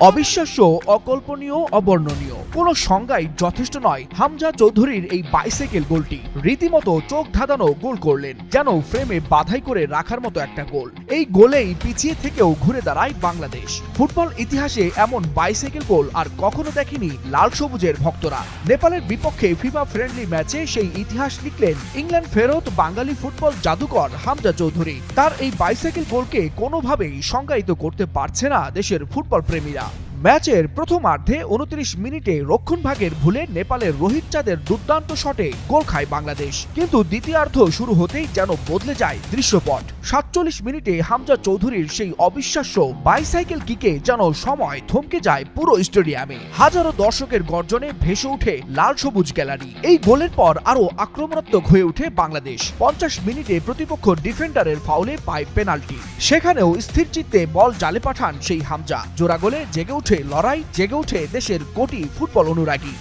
অবিশ্বাস্য, অকল্পনীয়, অবর্ণনীয়। কোনো সংজ্ঞাই যথেষ্ট নয়। হামজা চৌধুরীর এই বাইসাইকেল গোলটি। রীতিমতো চোখ ধাঁধানো গোল করলেন, যেন ফ্রেমে বাধাই করে রাখার মতো একটা গোল। এই গোলেই পিছিয়ে থেকেও ঘুরে দাঁড়ায় বাংলাদেশ। ফুটবল ইতিহাসে এমন বাইসাইকেল গোল আর কখনো দেখেনি লাল সবুজের ভক্তরা। নেপালের বিপক্ষে ফিফা ফ্রেন্ডলি ম্যাচে সেই ইতিহাস লিখলেন, ইংল্যান্ড ফেরত, বাঙালি ফুটবল জাদুকর হামজা চৌধুরী। তার এই বাইসাইকেল গোলকে কোনোভাবেই সংজ্ঞায়িত করতে পারছে না দেশের ফুটবল প্রেমীরা। ম্যাচের প্রথমার্ধে উনত্রিশ মিনিটে রক্ষণভাগের ভুলে নেপালের রোহিত চাঁদের দুর্দান্ত শটে গোল খায় বাংলাদেশ। কিন্তু দ্বিতীয়ার্ধ শুরু হতেই যেন বদলে যায় দৃশ্যপট। সাতচল্লিশ মিনিটে হামজা চৌধুরীর সেই অবিশ্বাস্য বাইসাইকেল কিকে যেন সময় থমকে যায় পুরো স্টেডিয়ামে। হাজারো দর্শকের গর্জনে ভেসে ওঠে লাল সবুজ গ্যালারি। এই গোলের পর আরও আক্রমণাত্মক হয়ে ওঠে বাংলাদেশ। পঞ্চাশ মিনিটে প্রতিপক্ষ ডিফেন্ডারের ফাউলে পায় পেনাল্টি। সেখানেও স্থির চিত্তে বল জালে পাঠান সেই হামজা। জোড়া গোলে জেগে ওঠে লড়াই, জেগে ওঠে দেশের কোটি ফুটবল অনুরাগী।